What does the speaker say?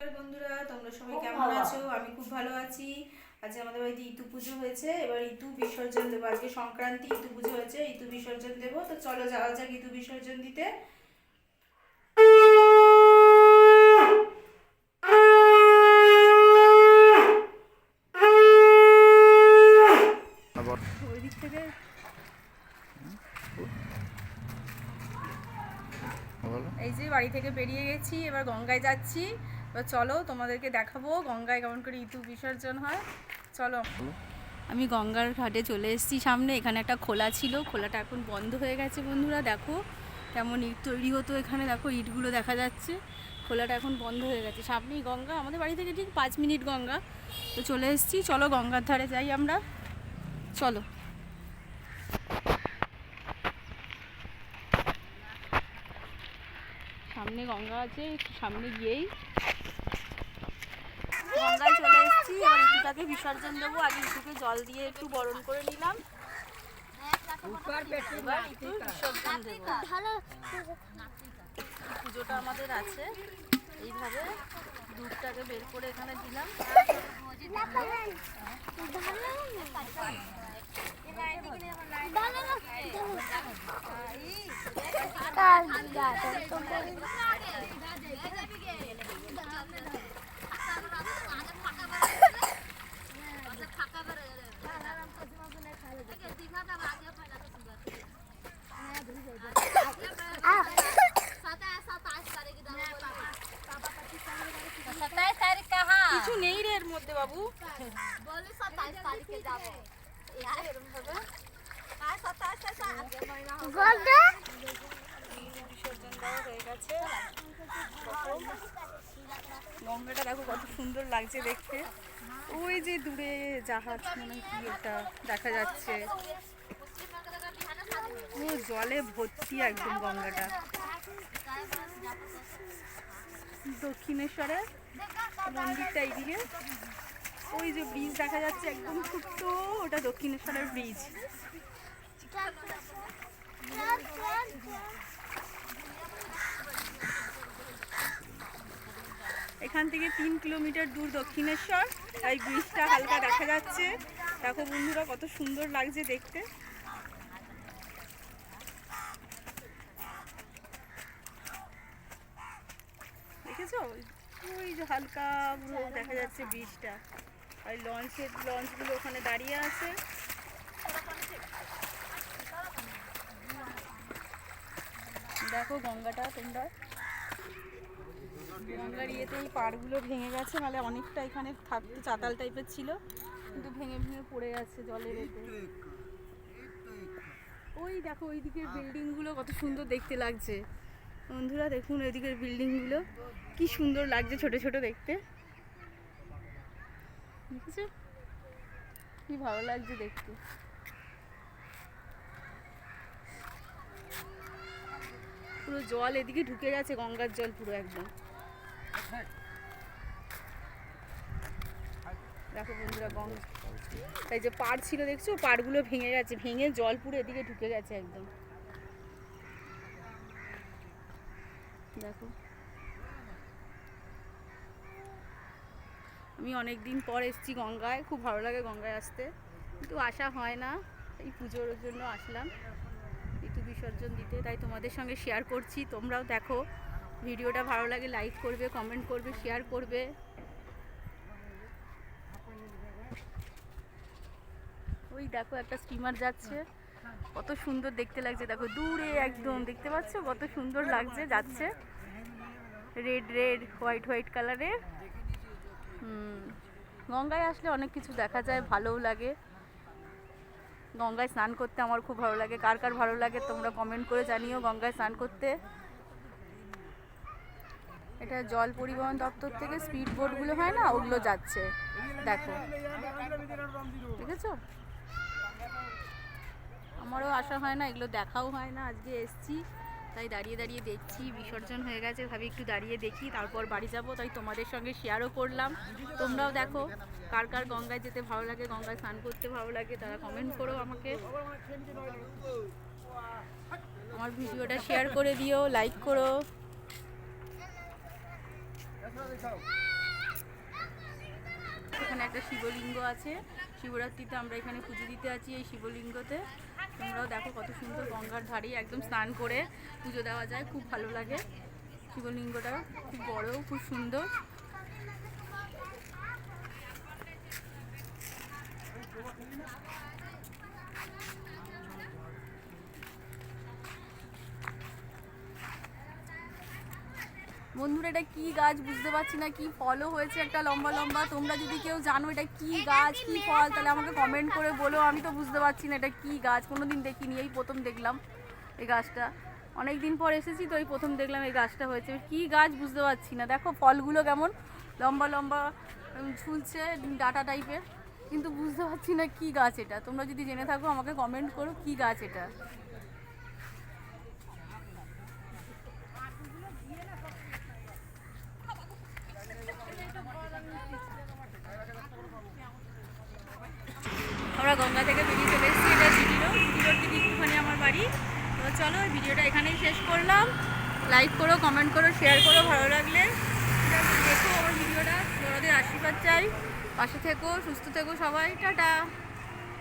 বন্ধুরা তোমরা সবাই কেমন আছো? আমি খুব ভালো আছি। আজ আমাদের বাড়িতে ইতু পুজো হয়েছে এবার ইতু বিসর্জন দেবো। আজকে সংক্রান্তি ইতু পুজো হয়েছে ইতু বিসর্জন দেবো। তো চলো যাওয়া যাক ইতু বিসর্জন দিতে। আবার। ওই দিক থেকে। বলো। এই যে বাড়ি থেকে বেরিয়ে গেছি এবার গঙ্গায় যাচ্ছি। এবার চলো, তোমাদেরকে দেখাবো গঙ্গায় কেমন করে ইতু বিসর্জন হয়। চলো। আমি গঙ্গার ঘাটে চলে এসেছি সামনে, এখানে একটা খোলা ছিল, খোলাটা এখন বন্ধ হয়ে গেছে বন্ধুরা, দেখো। কেমন ইট তৈরি হতো এখানে, দেখো ইটগুলো দেখা যাচ্ছে। খোলাটা এখন বন্ধ হয়ে গেছে। সামনেই গঙ্গা, আমাদের বাড়ি থেকে ঠিক পাঁচ মিনিট গঙ্গা। তো চলে এসেছি, চলো গঙ্গার ধারে যাই আমরা। চলো সামনে গঙ্গা আছে সামনে গিয়েই। গঙ্গায় চলে এসেছি আর বিসর্জন দেবো। আগে ইটুকে জল দিয়ে একটু বরণ করে নিলাম। পুজোটা আমাদের আছে। এইভাবে দুধটাকে বের করে এখানে দিলাম। নেই রে এর মধ্যে বাবু। বলে সাতাশ তারিখে যাব। গঙ্গাটা দেখো কত সুন্দর লাগছে দেখতে। ওই যে দূরে জাহাজ মানে কি ওটা দেখা যাচ্ছে। পুরো জলে ভর্তি একদম গঙ্গাটা। দক্ষিণেশ্বরে মন্দিরটা এইদিকে। ওই যে ব্রিজ দেখা যাচ্ছে একদম ছোট্ট, ওটা দক্ষিণেশ্বরের ব্রিজ এখান থেকে তিন কিলোমিটার দূর দক্ষিণেশ্বর, তাই ব্রিজটা হালকা দেখা যাচ্ছে। দেখো বন্ধুরা, কত সুন্দর লাগছে দেখতে। দেখেছ? ওই যে হালকা দেখা যাচ্ছে ব্রিজটা আর লঞ্চের লঞ্চগুলো ওখানে দাঁড়িয়ে আছে। দেখো গঙ্গাটা তোমরা। গঙ্গার ইয়েতে এই পাড়গুলো ভেঙে গেছে মানে অনেকটা এখানে থাকতো, চাতাল টাইপের ছিল। কিন্তু ভেঙে ভেঙে পড়ে যাচ্ছে জলের এতে। ওই দেখো ওই দিকের বিল্ডিংগুলো কত সুন্দর দেখতে লাগছে। বন্ধুরা, দেখুন, ওইদিকের বিল্ডিংগুলো কি সুন্দর লাগছে ছোট ছোট দেখতে। কি ভালো লাগছে দেখতে। পুরো জল এদিকে ঢুকে গেছে, গঙ্গার জল পুরো একদম। দেখো বন্ধুরা, গঙ্গা। এই যে পাড় ছিল, দেখছ? পাড়গুলো ভেঙে গেছে, ভেঙে জল পুরো এদিকে ঢুকে গেছে একদম। দেখো। আমি অনেক দিন পর এসেছি গঙ্গায়, খুব ভালো লাগে গঙ্গায় আসতে। কিন্তু আসা হয় না, এই পুজোর জন্য আসলাম। ঋতু বিসর্জন দিতে, তাই তোমাদের সঙ্গে শেয়ার করছি। তোমরাও দেখো, ভিডিওটা ভালো লাগে লাইক করবে কমেন্ট করবে শেয়ার করবে। ওই দেখো, একটা স্টিমার যাচ্ছে। কত সুন্দর দেখতে লাগছে। দেখো, দূরে একদম, দেখতে পাচ্ছ? কত সুন্দর লাগছে, যাচ্ছে। রেড রেড হোয়াইট হোয়াইট কালারের গঙ্গায় আসলে অনেক কিছু দেখা যায়, ভালোও লাগে। গঙ্গায় স্নান করতে আমার খুব ভালো লাগে। কার কার ভালো লাগে তোমরা কমেন্ট করে জানিও গঙ্গায় স্নান করতে। এটা জল পরিবহন দপ্তর থেকে স্পিড বোটগুলো হয় না, ওগুলো যাচ্ছে। দেখো। দেখেছ? আমারও আসা হয় না, এগুলো দেখাও হয় না, আজকে এসছি। তাই দাঁড়িয়ে দাঁড়িয়ে দেখছি, বিসর্জন হয়ে গেছে, ভাবি একটু দাঁড়িয়ে দেখি, তারপর বাড়ি যাব, তাই তোমাদের সঙ্গে শেয়ারও করলাম। তোমরাও দেখো, কার কার গঙ্গায় যেতে ভালো লাগে, গঙ্গায় স্নান করতে ভালো লাগে, তারা কমেন্ট করো আমাকে। আমার ভিডিওটা শেয়ার করে দিও লাইক করো। এখানে একটা শিবলিঙ্গ আছে, শিবরাত্রিতে আমরা এখানে পুজো দিতে আছি এই শিবলিঙ্গতে। তোমরাও দেখো কত সুন্দর গঙ্গার ধারেই একদম স্নান করে পুজো দেওয়া যায়, খুব ভালো লাগে। শিবলিঙ্গটা খুব বড়, খুব সুন্দর। বন্ধুরা এটা কি গাছ বুঝতে পারছি না কি ফলও হয়েছে একটা লম্বা লম্বা। তোমরা যদি কেউ জানো এটা কি গাছ কি ফল তাহলে আমাকে কমেন্ট করে বলো আমি তো বুঝতে পারছি না এটা কি গাছ কোনোদিন দেখিনি এই প্রথম দেখলাম এই গাছটা। অনেক দিন পর এসেছি তো এই প্রথম দেখলাম এই গাছটা হয়েছে। কি গাছ বুঝতে পারছি না দেখো ফলগুলো কেমন লম্বা লম্বা ঝুলছে ডাটা টাইপের কিন্তু বুঝতে পারছি না কি গাছ এটা। তোমরা যদি জেনে থাকো আমাকে কমেন্ট করো কি গাছ এটা আমরা গঙ্গা থেকে বেরিয়ে চলে এসেছি এটা জিডিরো জিডিরোর দিকে একটুখানি আমার বাড়ি তো চলো ভিডিওটা এখানেই শেষ করলাম। লাইক করো কমেন্ট করো শেয়ার করো, ভালো লাগলে। দেখো আমার ভিডিওটা। তোমাদের আশীর্বাদ চাই। পাশে থেকো, সুস্থ থেকো সবাই। টাটা।